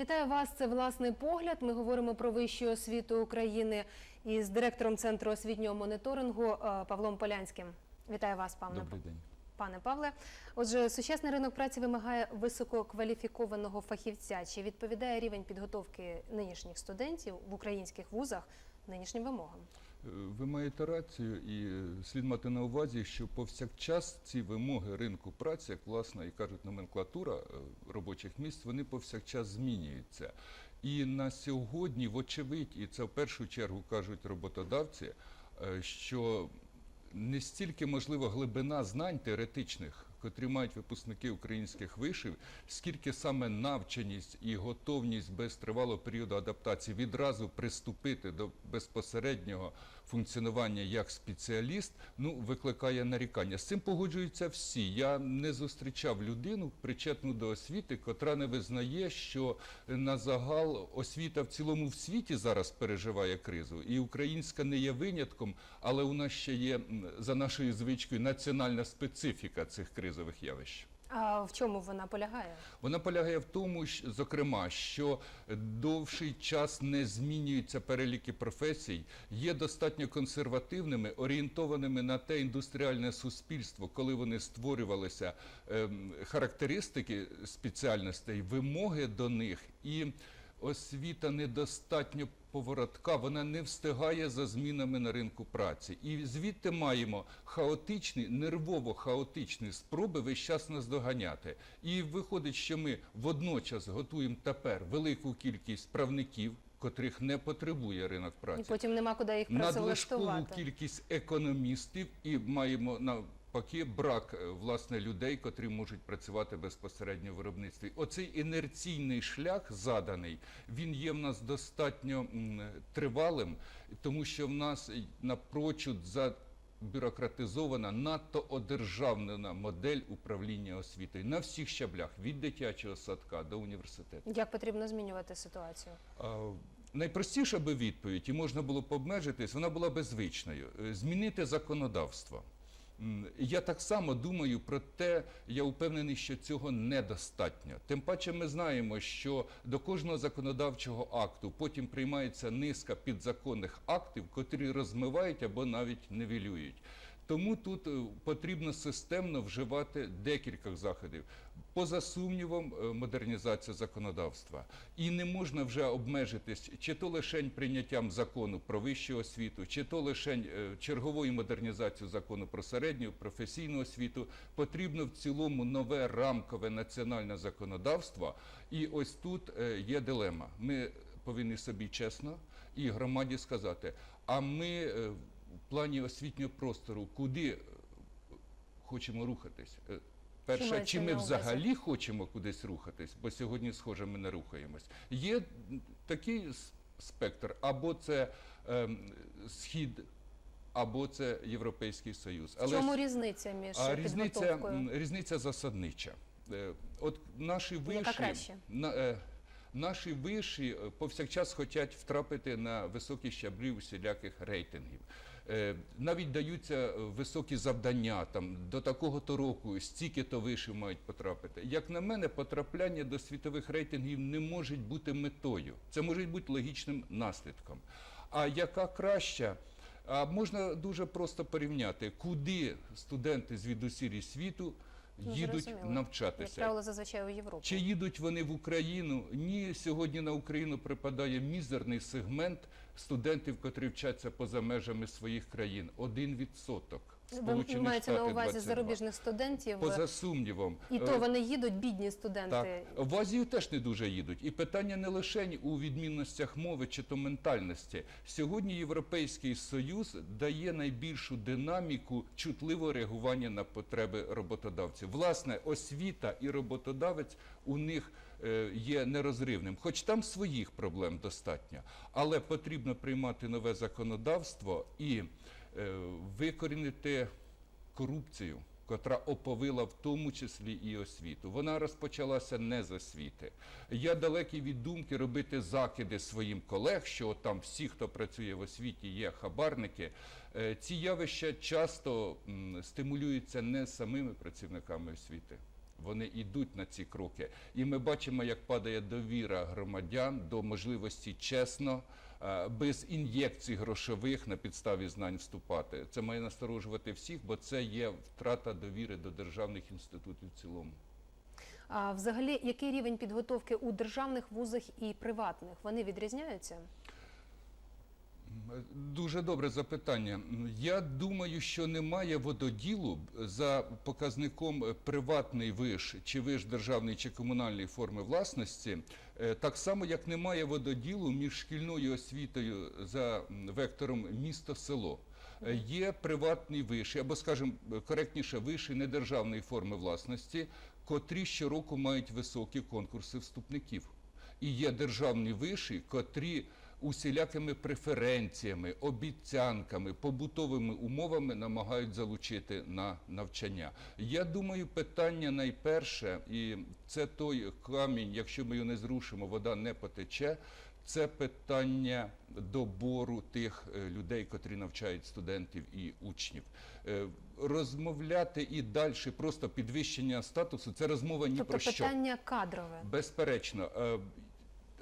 Вітаю вас. Це власний погляд. Ми говоримо про вищу освіту України із директором центру освітнього моніторингу е, Павлом Полянським. Вітаю вас, пане Добрий день. пане Павле. Отже, сучасний ринок праці вимагає висококваліфікованого фахівця. Чи відповідає рівень підготовки нинішніх студентів в українських вузах нинішнім вимогам? Е, Ви маєте рацію, і е, слід мати на увазі, що повсякчас ці вимоги ринку праці, як власне і кажуть номенклатура е, робочих місць, вони повсякчас змінюються. І на сьогодні, вочевидь, і це в першу чергу кажуть роботодавці, що не стільки можливо глибина знань теоретичних, котрі мають випускники українських вишів, скільки саме навченість і готовність без тривалого періоду адаптації відразу приступити до безпосереднього функціонування як спеціаліст, ну викликає нарікання. З цим погоджуються всі. Я не зустрічав людину, причетну до освіти, котра не визнає, що на загал освіта в цілому в світі зараз переживає кризу, і українська не є винятком, але у нас ще є за нашою звичкою національна специфіка цих кризових явищ. А в чому вона полягає? Вона полягає в тому, щ- зокрема, що довший час не змінюються переліки професій, є достатньо консервативними, орієнтованими на те індустріальне суспільство, коли вони створювалися ем, характеристики спеціальностей, вимоги до них і. Освіта недостатньо поворотка, вона не встигає за змінами на ринку праці. І звідти маємо хаотичні, нервово-хаотичні спроби весь час наздоганяти. І виходить, що ми водночас готуємо тепер велику кількість правників, котрих не потребує ринок І праці потім нема куди їх надлишкову працевлаштувати. кількість економістів і маємо навпаки брак е, власне людей, котрі можуть працювати безпосередньо в виробництві. Оцей інерційний шлях заданий, він є в нас достатньо тривалим, тому що в нас напрочуд за Бюрократизована, надто одержавнена модель управління освітою на всіх щаблях від дитячого садка до університету. Як потрібно змінювати ситуацію? А, Найпростіша би відповідь, і можна було б обмежитись, вона була би звичною. Е, Змінити законодавство. Я так само думаю про те, я впевнений, що цього недостатньо. Тим паче ми знаємо, що до кожного законодавчого акту потім приймається низка підзаконних актів, котрі розмивають або навіть нивелюють. Тому тут е, потрібно системно вживати декілька заходів. Поза сумнівом, е, модернізація законодавства. І не можна вже обмежитись чи то лишень прийняттям закону про вищу освіту, чи то лишень е, черговою модернізацією закону про середню професійну освіту. Потрібно в цілому нове рамкове національне законодавство. І ось тут є дилема. Ми повинні собі чесно і громаді сказати, а ми плані освітнього простору куди е, хочемо рухатись? Е, Перше, чи ми взагалі хочемо кудись рухатись, бо сьогодні, схоже, ми не рухаємось. Є такий спектр, або це ем, схід, або це Європейський Союз. В чому різниця між А різниця, підготовкою? різниця засаднича. Е, От наші виші, краще? на, е, наші виші е, повсякчас хочуть втрапити на високі щаблі усіляких рейтингів. Е, Навіть даються е, високі завдання там до такого-то року, стільки-то вишів мають потрапити. Як на мене, потрапляння до світових рейтингів не може бути метою. Це може бути логічним наслідком. А яка краща? А можна дуже просто порівняти, куди студенти звідусілі світу їдуть зрозуміло. Як навчатися. правило, зазвичай у Європу. Чи їдуть вони в Україну? Ні, сьогодні на Україну припадає мізерний сегмент студентів, котрі вчаться поза межами своїх країн. Один відсоток. Ви Сполучені маєте на увазі 22. зарубіжних студентів, Поза сумнівом. і Е, то вони їдуть, бідні студенти. так, в Азію теж не дуже їдуть. І питання не лише у відмінностях мови чи то ментальності. Сьогодні Європейський Союз дає найбільшу динаміку чутливого реагування на потреби роботодавців. Власне, освіта і роботодавець у них е, є нерозривним, хоч там своїх проблем достатньо, але потрібно приймати нове законодавство і е, викорінити корупцію, котра оповила в тому числі і освіту. Вона розпочалася не з освіти. Я далекий від думки робити закиди своїм колег, що от там всі, хто працює в освіті, є хабарники. Е, Ці явища часто стимулюються не самими працівниками освіти. Вони йдуть на ці кроки. І ми бачимо, як падає довіра громадян до можливості чесно, е, без ін'єкцій грошових на підставі знань вступати. Це має насторожувати всіх, бо це є втрата довіри до державних інститутів в цілому. А взагалі, який рівень підготовки у державних вузах і приватних? Вони відрізняються? Дуже добре запитання. Я думаю, що немає вододілу за показником е, приватний виш, чи виш державний, чи комунальної форми власності, е, так само як немає вододілу між шкільною освітою за вектором місто-село. Е, Є приватний виші, або, скажімо, коректніше, виші недержавної форми власності, котрі щороку мають високі конкурси вступників. І є державні виші, котрі усілякими преференціями, обіцянками, побутовими умовами намагають залучити на навчання. Я думаю, питання найперше, і це той камінь, якщо ми його не зрушимо, вода не потече. Це питання добору тих е, людей, котрі навчають студентів і учнів. Е, Розмовляти і далі просто підвищення статусу це розмова ні тобто про що. питання кадрове. Безперечно.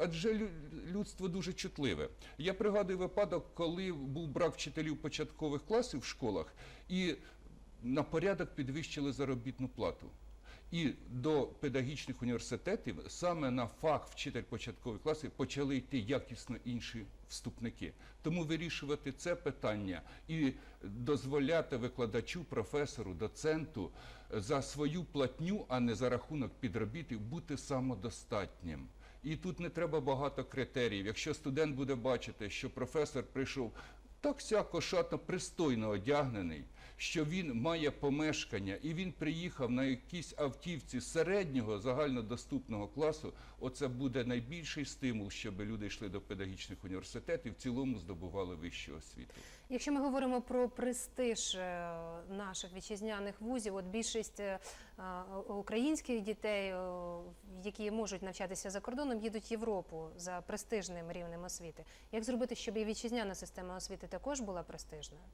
Е, Адже лю- людство дуже чутливе. Я пригадую випадок, коли був брак вчителів початкових класів в школах, і на порядок підвищили заробітну плату. І до педагогічних університетів саме на фах вчитель початкових класів почали йти якісно інші вступники. Тому вирішувати це питання і дозволяти викладачу, професору, доценту за свою платню, а не за рахунок підробітів, бути самодостатнім. І тут не треба багато критеріїв. Якщо студент буде бачити, що професор прийшов так сяко шатно пристойно одягнений, що він має помешкання і він приїхав на якійсь автівці середнього загальнодоступного класу, оце буде найбільший стимул, щоб люди йшли до педагогічних університетів, в цілому здобували вищу освіту. Якщо ми говоримо про престиж е, наших вітчизняних вузів, от більшість е, е, українських дітей, які можуть навчатися за кордоном, їдуть в Європу за престижним рівнем освіти. Як зробити, щоб і вітчизняна система освіти також була престижною?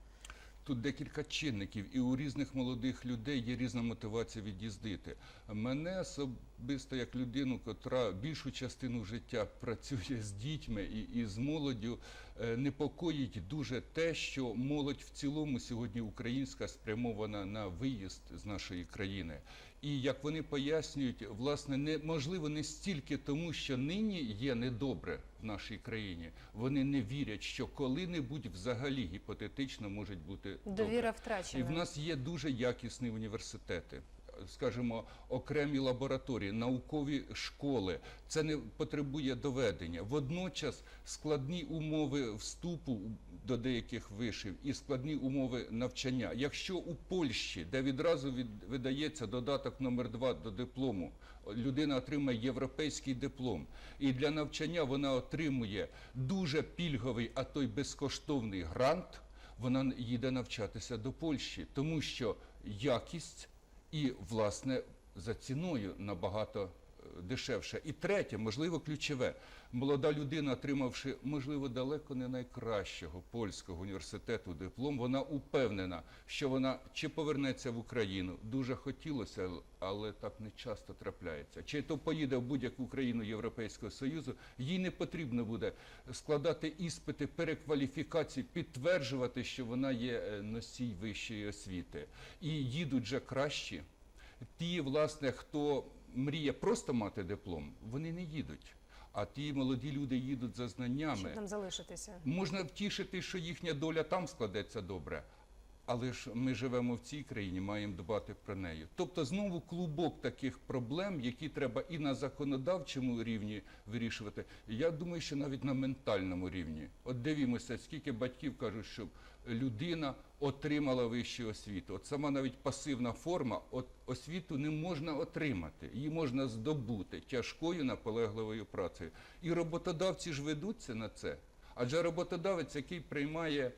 Тут декілька чинників, і у різних молодих людей є різна мотивація від'їздити. Мене особисто як людину, котра більшу частину життя працює з дітьми і, і з молоддю, е, непокоїть дуже те, що молодь в цілому сьогодні українська спрямована на виїзд з нашої країни. І як вони пояснюють, власне, не можливо не стільки тому, що нині є недобре в нашій країні. Вони не вірять, що коли-небудь взагалі гіпотетично можуть бути добре. втрачена. І в нас є дуже якісні університети. Скажімо, окремі лабораторії, наукові школи. Це не потребує доведення. Водночас складні умови вступу до деяких вишів і складні умови навчання. Якщо у Польщі, де відразу від, видається додаток номер 2 до диплому, людина отримає європейський диплом, і для навчання вона отримує дуже пільговий, а то й безкоштовний грант вона їде навчатися до Польщі, тому що якість і, власне, за ціною набагато дешевше. І третє, можливо, ключове. Молода людина, отримавши, можливо, далеко не найкращого польського університету диплом, вона упевнена, що вона чи повернеться в Україну. Дуже хотілося, але так не часто трапляється. Чи то поїде в будь-яку країну Європейського Союзу, їй не потрібно буде складати іспити перекваліфікації, підтверджувати, що вона є е, носій вищої освіти. І їдуть же кращі. Ті, власне, хто мріє просто мати диплом, вони не їдуть. А ті молоді люди їдуть за знаннями. Щоб там залишитися. Можна втішити, що їхня доля там складеться добре. Але ж ми живемо в цій країні, маємо дбати про неї. Тобто знову клубок таких проблем, які треба і на законодавчому рівні вирішувати. Я думаю, що навіть на ментальному рівні. От дивімося, скільки батьків кажуть, щоб людина отримала вищу освіту. От сама навіть пасивна форма от освіту не можна отримати, її можна здобути тяжкою наполегливою працею. І роботодавці ж ведуться на це. Адже роботодавець, який приймає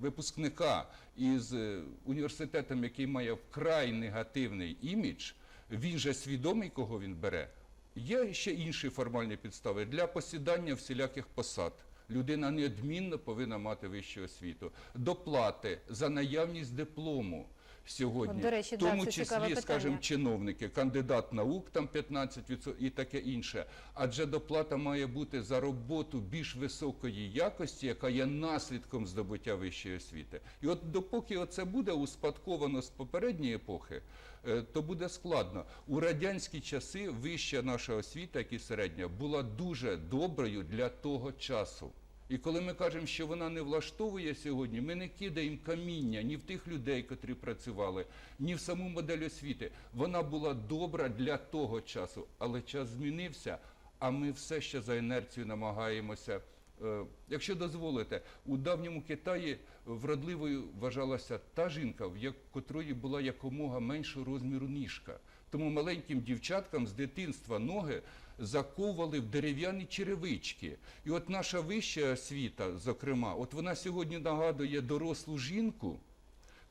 випускника із е, університетом, який має вкрай негативний імідж, він же свідомий, кого він бере. Є ще інші формальні підстави для посідання всіляких посад. Людина неодмінно повинна мати вищу освіту. Доплати за наявність диплому. Сьогодні. До речі, в тому це числі, питання. скажімо, чиновники, кандидат наук там 15% і таке інше. Адже доплата має бути за роботу більш високої якості, яка є наслідком здобуття вищої освіти. І от допоки оце буде успадковано з попередньої епохи, е, то буде складно. У радянські часи вища наша освіта, як і середня, була дуже доброю для того часу. І коли ми кажемо, що вона не влаштовує сьогодні, ми не кидаємо каміння ні в тих людей, котрі працювали, ні в саму модель освіти. Вона була добра для того часу, але час змінився, а ми все ще за інерцією намагаємося. Е, Якщо дозволите, у давньому Китаї вродливою вважалася та жінка, в котрої була якомога меншого розміру ніжка. Тому маленьким дівчаткам з дитинства ноги заковували в дерев'яні черевички. І от наша вища освіта, зокрема, от вона сьогодні нагадує дорослу жінку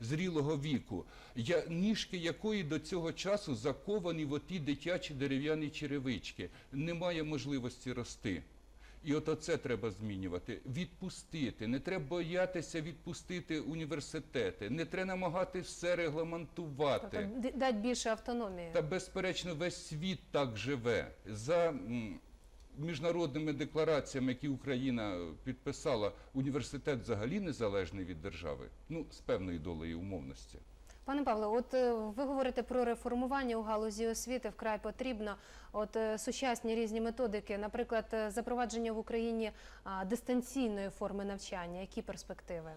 зрілого віку, я, ніжки якої до цього часу заковані в оті дитячі дерев'яні черевички. Немає можливості рости. І от оце треба змінювати. Відпустити. Не треба боятися відпустити університети. Не треба намагати все регламентувати. Тобто дати більше автономії. Та безперечно, весь світ так живе. За міжнародними деклараціями, які Україна підписала, університет взагалі незалежний від держави, ну з певною долею умовності. Пане Павле, от е, ви говорите про реформування у галузі освіти вкрай потрібно. От е, сучасні різні методики, наприклад, е, запровадження в Україні дистанційної форми навчання. Які перспективи?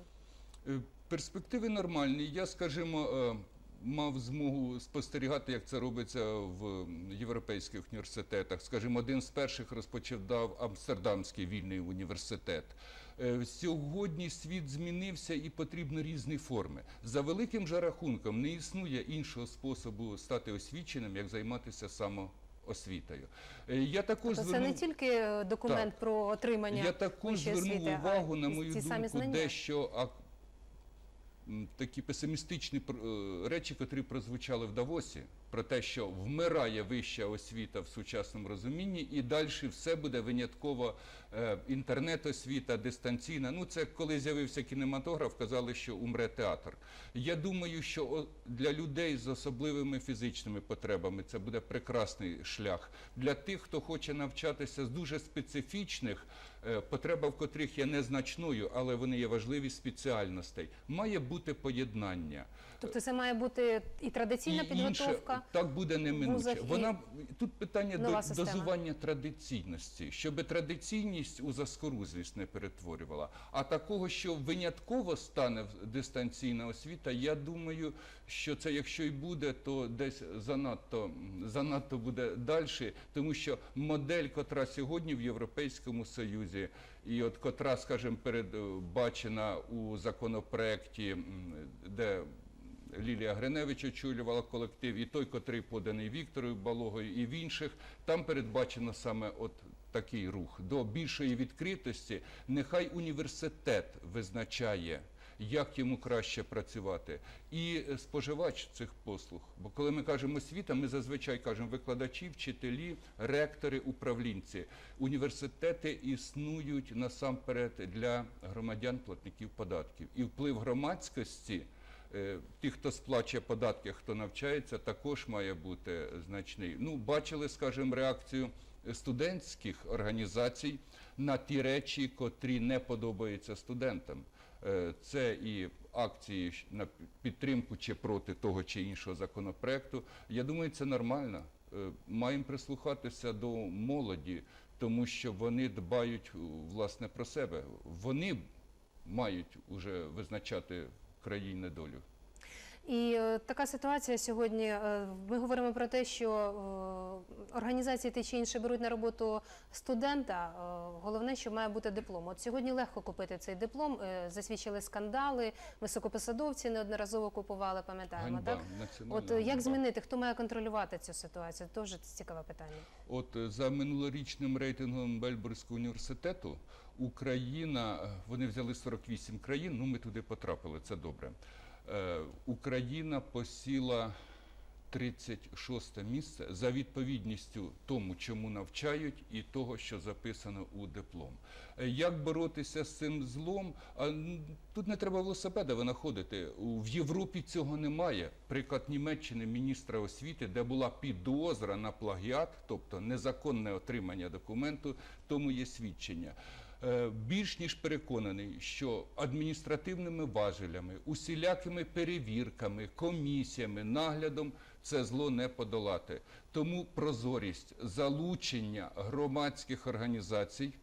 Перспективи нормальні. Я, скажімо, мав змогу спостерігати, як це робиться в європейських університетах. Скажімо, один з перших розпочав Амстердамський вільний університет. Е, Сьогодні світ змінився і потрібно різні форми. За великим же рахунком не існує іншого способу стати освіченим, як займатися самоосвітою. Е, Я також Тобто це не тільки документ Так. про отримання я також звернув освіти, а увагу, на мою думку, дещо а, такі песимістичні е, речі, котрі прозвучали в Давосі, про те, що вмирає вища освіта в сучасному розумінні, і далі все буде винятково е, інтернет-освіта, дистанційна. Ну, це коли з'явився кінематограф, казали, що умре театр. Я думаю, що для людей з особливими фізичними потребами це буде прекрасний шлях. Для тих, хто хоче навчатися з дуже специфічних, е, потреба в котрих є незначною, але вони є важливі спеціальностей, має бути поєднання. Тобто це має бути і традиційна І підготовка. Так буде неминуче. Вона тут питання до, система. дозування традиційності, щоб традиційність у заскорузлість не перетворювала. А такого, що винятково стане дистанційна освіта, я думаю, що це якщо й буде, то десь занадто занадто буде далі, тому що модель, котра сьогодні в Європейському Союзі, і от котра, скажімо, передбачена у законопроекті, де Лілія Гриневич очолювала колектив, і той, котрий поданий Вікторою Балогою, і в інших, там передбачено саме от такий рух до більшої відкритості. Нехай університет визначає, як йому краще працювати, і е, споживач цих послуг. Бо коли ми кажемо освіта, ми зазвичай кажемо викладачі, вчителі, ректори, управлінці. Університети існують насамперед для громадян, платників податків, і вплив громадськості. Е, Тих, хто сплачує податки, хто навчається, також має бути значний. Ну, бачили, скажімо, реакцію студентських організацій на ті речі, котрі не подобаються студентам. Е, Це і акції на підтримку чи проти того чи іншого законопроекту. Я думаю, це нормально. Е, Маємо прислухатися до молоді, тому що вони дбають власне про себе. Вони мають уже визначати країни долю. І е, така ситуація сьогодні. е, Ми говоримо про те, що е, організації ті чи інші беруть на роботу студента. Головне, що має бути диплом. От сьогодні легко купити цей диплом. Засвідчили скандали, високопосадовці неодноразово купували, пам'ятаємо. Так от як ганьба. змінити, хто має контролювати цю ситуацію? Дуже цікаве питання. От за минулорічним рейтингом Бельбурзького університету Україна, вони взяли 48 країн, ну ми туди потрапили, це добре. Е, Україна посіла 36 місце за відповідністю тому, чому навчають, і того, що записано у диплом. Е, Як боротися з цим злом? Тут не треба велосипеда винаходити. В Європі цього немає. Приклад Німеччини міністра освіти, де була підозра на плагіат, тобто незаконне отримання документу, тому є свідчення. Е, Більш ніж переконаний, що адміністративними важелями, усілякими перевірками, комісіями, наглядом це зло не подолати. Тому прозорість, залучення громадських організацій,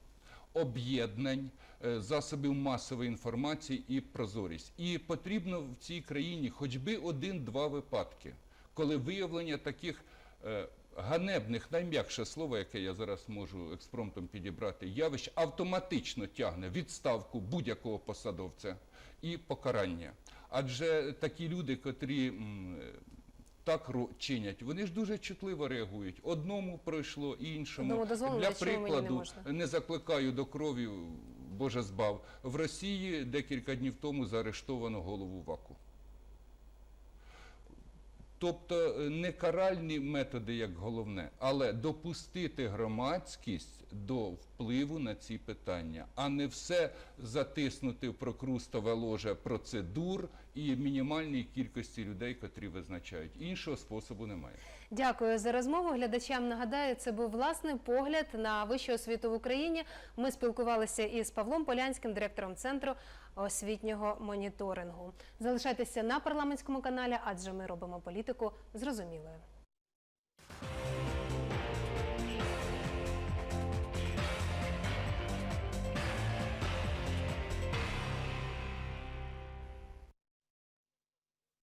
об'єднань, е, засобів масової інформації і прозорість. І потрібно в цій країні хоч би один-два випадки, коли виявлення таких е, ганебних, найм'якше слово, яке я зараз можу експромтом підібрати, явищ автоматично тягне відставку будь-якого посадовця і покарання. Адже такі люди, котрі так чинять, вони ж дуже чутливо реагують. Одному пройшло, іншому. Одному Для мені не прикладу, не закликаю до крові, Боже збав. В Росії декілька днів тому заарештовано голову ВАКу. Тобто е, не каральні методи як головне, але допустити громадськість до впливу на ці питання, а не все затиснути в прокрустове ложе процедур і мінімальній кількості людей, котрі визначають. Іншого способу немає. Дякую за розмову. Глядачам нагадаю, це був власний погляд на вищу освіту в Україні. Ми спілкувалися із Павлом Полянським, директором центру освітнього моніторингу. Залишайтеся на парламентському каналі, адже ми робимо політику зрозумілою.